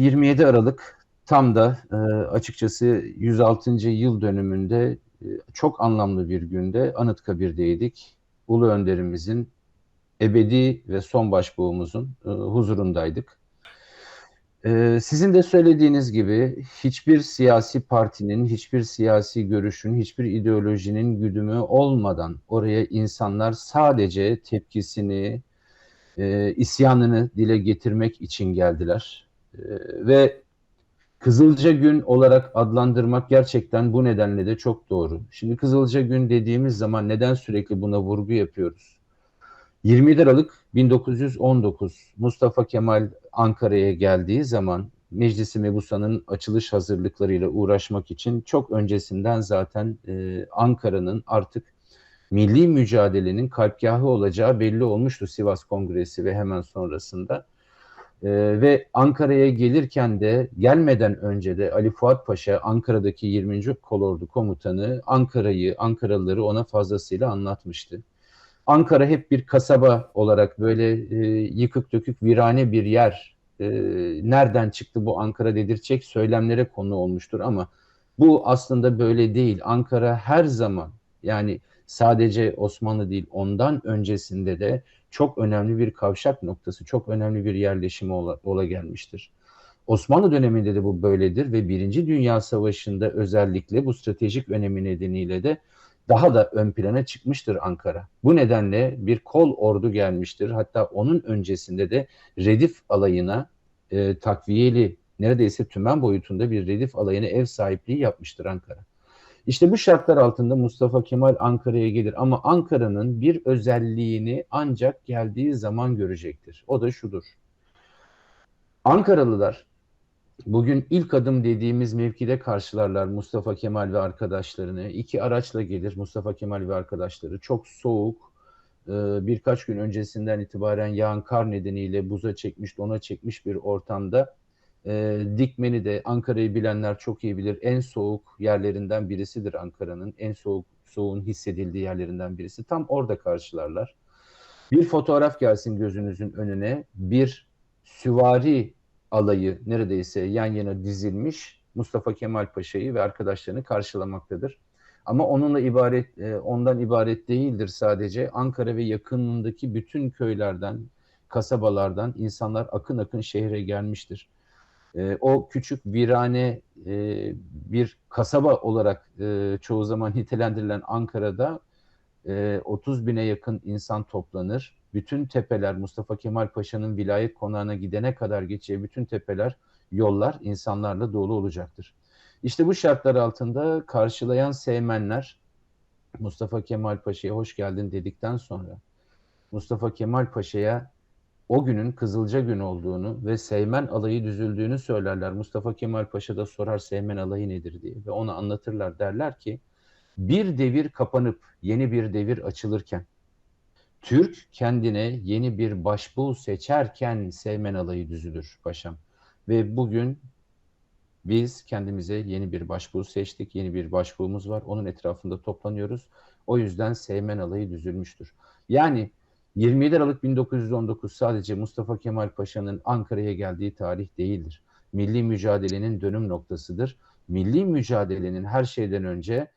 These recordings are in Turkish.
27 Aralık tam da e, açıkçası 106. yıl dönümünde e, çok anlamlı bir günde Anıtkabir'deydik. Ulu önderimizin ebedi ve son başbuğumuzun e, huzurundaydık. E, sizin de söylediğiniz gibi hiçbir siyasi partinin, hiçbir siyasi görüşün, hiçbir ideolojinin güdümü olmadan oraya insanlar sadece tepkisini, e, isyanını dile getirmek için geldiler. E, ve Kızılca Gün olarak adlandırmak gerçekten bu nedenle de çok doğru. Şimdi Kızılca Gün dediğimiz zaman neden sürekli buna vurgu yapıyoruz? 27 Aralık 1919 Mustafa Kemal Ankara'ya geldiği zaman Meclisi Mebusa'nın açılış hazırlıklarıyla uğraşmak için çok öncesinden zaten e, Ankara'nın artık milli mücadelenin kalpgahı olacağı belli olmuştu Sivas Kongresi ve hemen sonrasında. Ee, ve Ankara'ya gelirken de gelmeden önce de Ali Fuat Paşa Ankara'daki 20. Kolordu Komutanı Ankara'yı, Ankaralıları ona fazlasıyla anlatmıştı. Ankara hep bir kasaba olarak böyle e, yıkık dökük virane bir yer. E, nereden çıktı bu Ankara dedirtecek söylemlere konu olmuştur ama bu aslında böyle değil. Ankara her zaman yani sadece Osmanlı değil ondan öncesinde de çok önemli bir kavşak noktası, çok önemli bir yerleşimi ola, ola gelmiştir. Osmanlı döneminde de bu böyledir ve Birinci Dünya Savaşı'nda özellikle bu stratejik önemi nedeniyle de daha da ön plana çıkmıştır Ankara. Bu nedenle bir kol ordu gelmiştir. Hatta onun öncesinde de Redif alayına e, takviyeli neredeyse tümen boyutunda bir Redif alayına ev sahipliği yapmıştır Ankara. İşte bu şartlar altında Mustafa Kemal Ankara'ya gelir ama Ankara'nın bir özelliğini ancak geldiği zaman görecektir. O da şudur. Ankaralılar bugün ilk adım dediğimiz mevkide karşılarlar Mustafa Kemal ve arkadaşlarını. İki araçla gelir Mustafa Kemal ve arkadaşları. Çok soğuk, e, birkaç gün öncesinden itibaren yağan kar nedeniyle buza çekmiş, dona çekmiş bir ortamda e, Dikmen'i de Ankara'yı bilenler çok iyi bilir. En soğuk yerlerinden birisidir Ankara'nın. En soğuk soğuğun hissedildiği yerlerinden birisi. Tam orada karşılarlar. Bir fotoğraf gelsin gözünüzün önüne. Bir süvari alayı neredeyse yan yana dizilmiş Mustafa Kemal Paşa'yı ve arkadaşlarını karşılamaktadır. Ama onunla ibaret, e, ondan ibaret değildir sadece. Ankara ve yakınındaki bütün köylerden, kasabalardan insanlar akın akın şehre gelmiştir e, o küçük virane e, bir kasaba olarak e, çoğu zaman nitelendirilen Ankara'da e, 30 bine yakın insan toplanır. Bütün tepeler Mustafa Kemal Paşa'nın vilayet konağına gidene kadar geçeceği bütün tepeler, yollar insanlarla dolu olacaktır. İşte bu şartlar altında karşılayan Seymenler Mustafa Kemal Paşa'ya hoş geldin dedikten sonra Mustafa Kemal Paşa'ya o günün Kızılca gün olduğunu ve Seymen alayı düzüldüğünü söylerler. Mustafa Kemal Paşa da sorar Seymen alayı nedir diye ve ona anlatırlar. Derler ki bir devir kapanıp yeni bir devir açılırken Türk kendine yeni bir başbuğ seçerken Seymen alayı düzülür paşam. Ve bugün biz kendimize yeni bir başbuğ seçtik. Yeni bir başbuğumuz var. Onun etrafında toplanıyoruz. O yüzden Seymen alayı düzülmüştür. Yani 27 Aralık 1919 sadece Mustafa Kemal Paşa'nın Ankara'ya geldiği tarih değildir. Milli mücadelenin dönüm noktasıdır. Milli mücadelenin her şeyden önce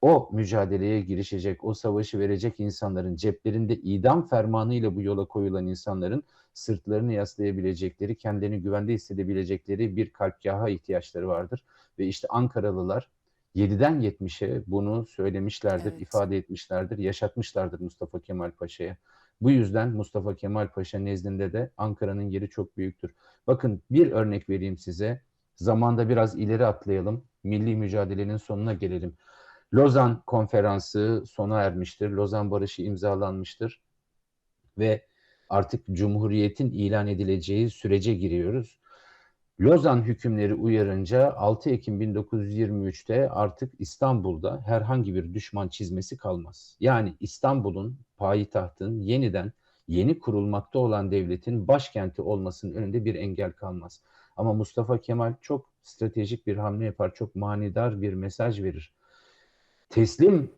o mücadeleye girişecek, o savaşı verecek insanların ceplerinde idam fermanıyla bu yola koyulan insanların sırtlarını yaslayabilecekleri, kendini güvende hissedebilecekleri bir kalpgaha ihtiyaçları vardır. Ve işte Ankaralılar 7'den 70'e bunu söylemişlerdir, evet. ifade etmişlerdir, yaşatmışlardır Mustafa Kemal Paşa'ya. Bu yüzden Mustafa Kemal Paşa nezdinde de Ankara'nın yeri çok büyüktür. Bakın bir örnek vereyim size. Zamanda biraz ileri atlayalım. Milli mücadelenin sonuna gelelim. Lozan konferansı sona ermiştir. Lozan Barışı imzalanmıştır. Ve artık Cumhuriyet'in ilan edileceği sürece giriyoruz. Lozan hükümleri uyarınca 6 Ekim 1923'te artık İstanbul'da herhangi bir düşman çizmesi kalmaz. Yani İstanbul'un, payitahtın yeniden yeni kurulmakta olan devletin başkenti olmasının önünde bir engel kalmaz. Ama Mustafa Kemal çok stratejik bir hamle yapar, çok manidar bir mesaj verir. Teslim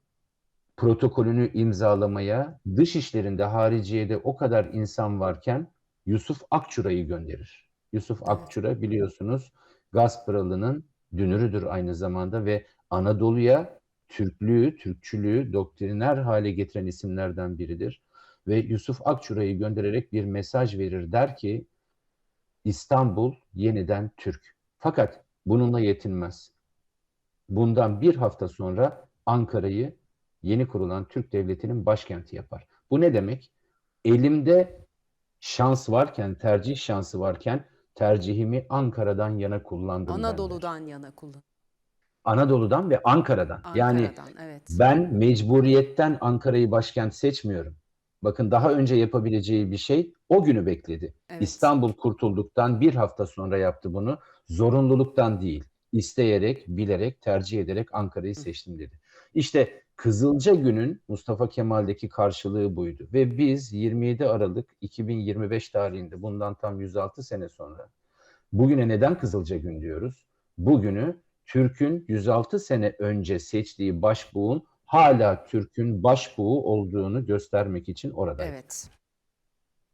protokolünü imzalamaya dış işlerinde, hariciyede o kadar insan varken Yusuf Akçura'yı gönderir. Yusuf Akçura biliyorsunuz Gazpıralının dünürüdür aynı zamanda ve Anadolu'ya Türklüğü, Türkçülüğü doktriner hale getiren isimlerden biridir. Ve Yusuf Akçura'yı göndererek bir mesaj verir der ki İstanbul yeniden Türk. Fakat bununla yetinmez. Bundan bir hafta sonra Ankara'yı yeni kurulan Türk Devleti'nin başkenti yapar. Bu ne demek? Elimde şans varken, tercih şansı varken tercihimi Ankara'dan yana kullandım. ben. Anadolu'dan yana kullan. Anadolu'dan ve Ankara'dan. Yani Ankara'dan evet. ben mecburiyetten Ankara'yı başkent seçmiyorum. Bakın daha önce yapabileceği bir şey o günü bekledi. Evet. İstanbul kurtulduktan bir hafta sonra yaptı bunu. Zorunluluktan değil, isteyerek, bilerek, tercih ederek Ankara'yı seçtim dedi. İşte Kızılca Gün'ün Mustafa Kemal'deki karşılığı buydu. Ve biz 27 Aralık 2025 tarihinde bundan tam 106 sene sonra bugüne neden Kızılca Gün diyoruz? Bugünü Türk'ün 106 sene önce seçtiği başbuğun hala Türk'ün başbuğu olduğunu göstermek için oradaydı. Evet.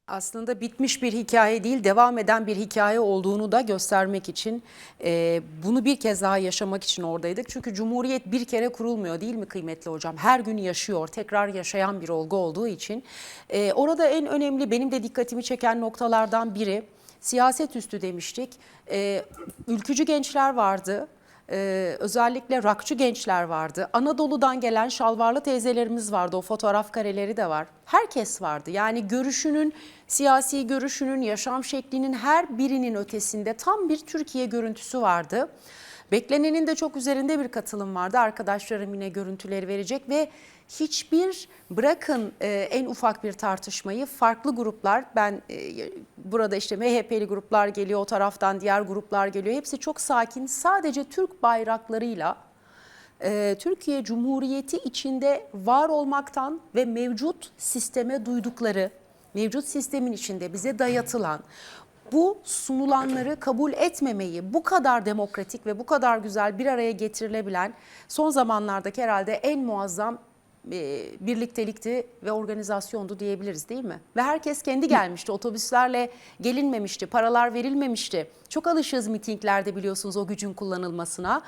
Aslında bitmiş bir hikaye değil, devam eden bir hikaye olduğunu da göstermek için, e, bunu bir kez daha yaşamak için oradaydık. Çünkü Cumhuriyet bir kere kurulmuyor değil mi kıymetli hocam? Her gün yaşıyor, tekrar yaşayan bir olgu olduğu için. E, orada en önemli, benim de dikkatimi çeken noktalardan biri, siyaset üstü demiştik. E, ülkücü gençler vardı. Ee, özellikle rakçı gençler vardı. Anadolu'dan gelen şalvarlı teyzelerimiz vardı. O fotoğraf kareleri de var. Herkes vardı. Yani görüşünün, siyasi görüşünün, yaşam şeklinin her birinin ötesinde tam bir Türkiye görüntüsü vardı. Beklenenin de çok üzerinde bir katılım vardı. Arkadaşlarım yine görüntüleri verecek ve hiçbir bırakın e, en ufak bir tartışmayı farklı gruplar ben e, burada işte MHP'li gruplar geliyor o taraftan diğer gruplar geliyor hepsi çok sakin. Sadece Türk bayraklarıyla e, Türkiye Cumhuriyeti içinde var olmaktan ve mevcut sisteme duydukları mevcut sistemin içinde bize dayatılan bu sunulanları kabul etmemeyi bu kadar demokratik ve bu kadar güzel bir araya getirilebilen son zamanlardaki herhalde en muazzam birliktelikti ve organizasyondu diyebiliriz değil mi? Ve herkes kendi gelmişti. Otobüslerle gelinmemişti, paralar verilmemişti. Çok alışığız mitinglerde biliyorsunuz o gücün kullanılmasına.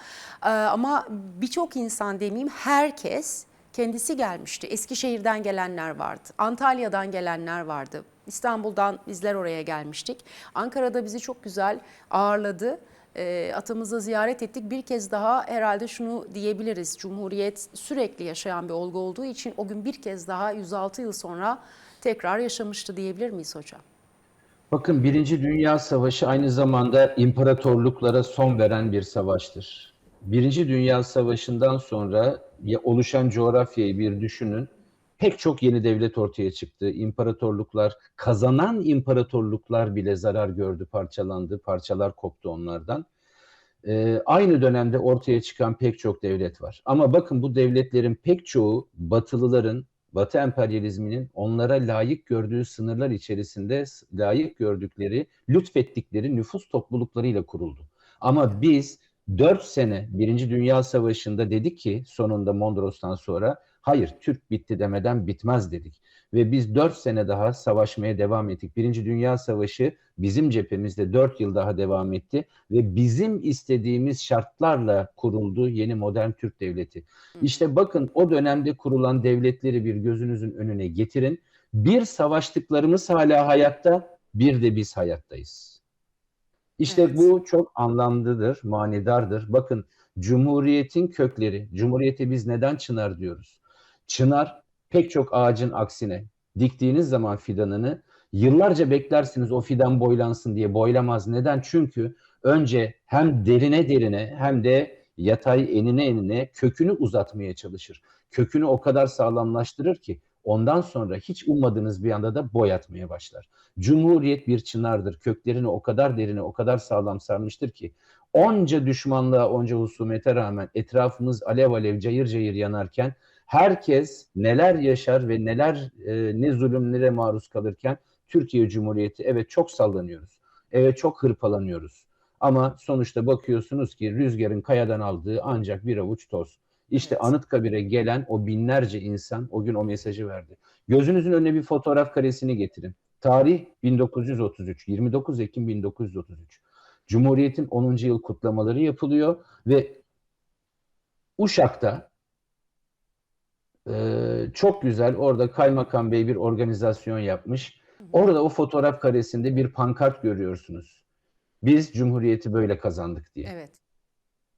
Ee, ama birçok insan demeyeyim herkes kendisi gelmişti. Eskişehir'den gelenler vardı. Antalya'dan gelenler vardı. İstanbul'dan bizler oraya gelmiştik. Ankara'da bizi çok güzel ağırladı. E, atamızı ziyaret ettik. Bir kez daha herhalde şunu diyebiliriz. Cumhuriyet sürekli yaşayan bir olgu olduğu için o gün bir kez daha 106 yıl sonra tekrar yaşamıştı diyebilir miyiz hocam? Bakın Birinci Dünya Savaşı aynı zamanda imparatorluklara son veren bir savaştır. Birinci Dünya Savaşı'ndan sonra oluşan coğrafyayı bir düşünün. Pek çok yeni devlet ortaya çıktı. İmparatorluklar, kazanan imparatorluklar bile zarar gördü, parçalandı, parçalar koptu onlardan. Ee, aynı dönemde ortaya çıkan pek çok devlet var. Ama bakın bu devletlerin pek çoğu Batılıların, Batı emperyalizminin onlara layık gördüğü sınırlar içerisinde layık gördükleri, lütfettikleri nüfus topluluklarıyla kuruldu. Ama biz 4 sene Birinci Dünya Savaşı'nda dedik ki sonunda Mondros'tan sonra hayır Türk bitti demeden bitmez dedik. Ve biz 4 sene daha savaşmaya devam ettik. Birinci Dünya Savaşı bizim cephemizde 4 yıl daha devam etti ve bizim istediğimiz şartlarla kuruldu yeni modern Türk Devleti. İşte bakın o dönemde kurulan devletleri bir gözünüzün önüne getirin. Bir savaştıklarımız hala hayatta, bir de biz hayattayız. İşte Evet. bu çok anlamlıdır, manidardır. Bakın Cumhuriyetin kökleri, Cumhuriyete biz neden çınar diyoruz? Çınar pek çok ağacın aksine diktiğiniz zaman fidanını yıllarca beklersiniz o fidan boylansın diye boylamaz. Neden? Çünkü önce hem derine derine hem de yatay enine enine kökünü uzatmaya çalışır. Kökünü o kadar sağlamlaştırır ki ondan sonra hiç ummadığınız bir anda da boy atmaya başlar. Cumhuriyet bir çınardır. Köklerini o kadar derine, o kadar sağlam sarmıştır ki onca düşmanlığa, onca husumete rağmen etrafımız alev alev, cayır cayır yanarken herkes neler yaşar ve neler e, ne zulümlere maruz kalırken Türkiye Cumhuriyeti evet çok sallanıyoruz. Evet çok hırpalanıyoruz. Ama sonuçta bakıyorsunuz ki rüzgarın kayadan aldığı ancak bir avuç toz. İşte Evet. Anıtkabir'e gelen o binlerce insan o gün o mesajı verdi. Gözünüzün önüne bir fotoğraf karesini getirin. Tarih 1933, 29 Ekim 1933. Cumhuriyet'in 10. yıl kutlamaları yapılıyor ve Uşak'ta ee, çok güzel orada Kaymakam Bey bir organizasyon yapmış. Orada o fotoğraf karesinde bir pankart görüyorsunuz. Biz Cumhuriyeti böyle kazandık diye. Evet.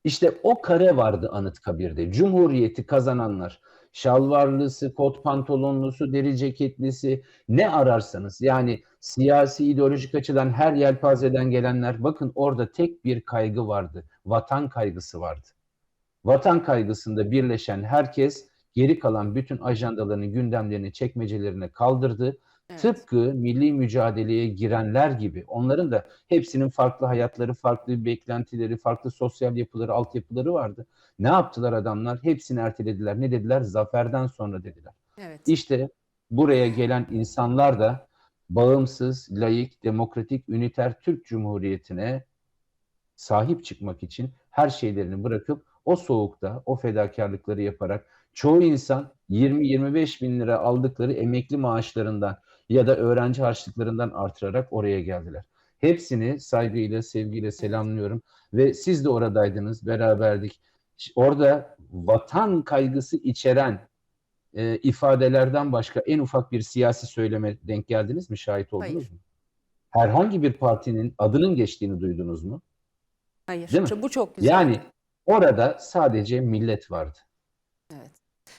İşte o kare vardı Anıtkabir'de. Cumhuriyeti kazananlar, şalvarlısı, kot pantolonlusu, deri ceketlisi ne ararsanız yani siyasi ideolojik açıdan her yelpazeden gelenler bakın orada tek bir kaygı vardı. Vatan kaygısı vardı. Vatan kaygısında birleşen herkes geri kalan bütün ajandalarını, gündemlerini, çekmecelerine kaldırdı. Evet. Tıpkı milli mücadeleye girenler gibi onların da hepsinin farklı hayatları, farklı beklentileri, farklı sosyal yapıları, altyapıları vardı. Ne yaptılar adamlar? Hepsini ertelediler. Ne dediler? Zaferden sonra dediler. Evet. İşte buraya gelen insanlar da bağımsız, layık, demokratik, üniter Türk Cumhuriyeti'ne sahip çıkmak için her şeylerini bırakıp o soğukta o fedakarlıkları yaparak çoğu insan 20-25 bin lira aldıkları emekli maaşlarından ya da öğrenci harçlıklarından artırarak oraya geldiler. Hepsini saygıyla, sevgiyle selamlıyorum ve siz de oradaydınız, beraberdik. Orada vatan kaygısı içeren e, ifadelerden başka en ufak bir siyasi söyleme denk geldiniz mi? Şahit oldunuz Hayır. mu? Herhangi bir partinin adının geçtiğini duydunuz mu? Hayır. Değil mi? Bu çok güzel. Yani orada sadece millet vardı. Evet.